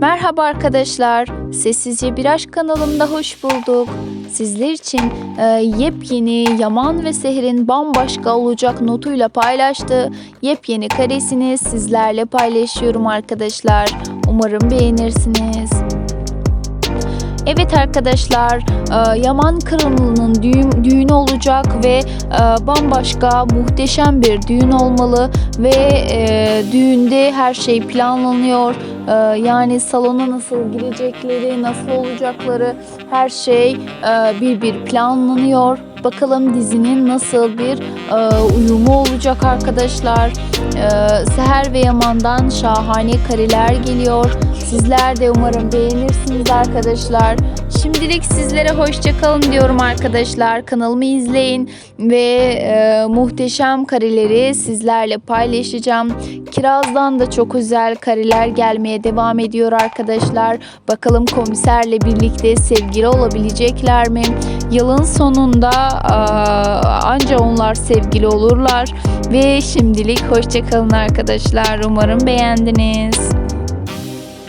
Merhaba arkadaşlar. Sessizce Bir Aşk kanalımda hoş bulduk. Sizler için e, yepyeni Yaman ve Seher'in bambaşka olacak notuyla paylaştığı yepyeni karesini sizlerle paylaşıyorum arkadaşlar. Umarım beğenirsiniz. Evet arkadaşlar, e, Yaman Kırımlı'nın düğün, düğünü olacak ve e, bambaşka muhteşem bir düğün olmalı ve e, düğünde her şey planlanıyor. E, Yani salona nasıl girecekleri, nasıl olacakları her şey e, bir bir planlanıyor. Bakalım dizinin nasıl bir e, uyumu olacak arkadaşlar. E, Seher ve Yaman'dan şahane kareler geliyor. Sizler de umarım beğenirsiniz arkadaşlar. Şimdilik sizlere hoşça kalın diyorum arkadaşlar. Kanalımı izleyin ve e, muhteşem kareleri sizlerle paylaşacağım. Kiraz'dan da çok özel kareler gelmeye devam ediyor arkadaşlar. Bakalım komiserle birlikte sevgili olabilecekler mi? Yılın sonunda anca onlar sevgili olurlar. Ve şimdilik hoşça kalın arkadaşlar. Umarım beğendiniz.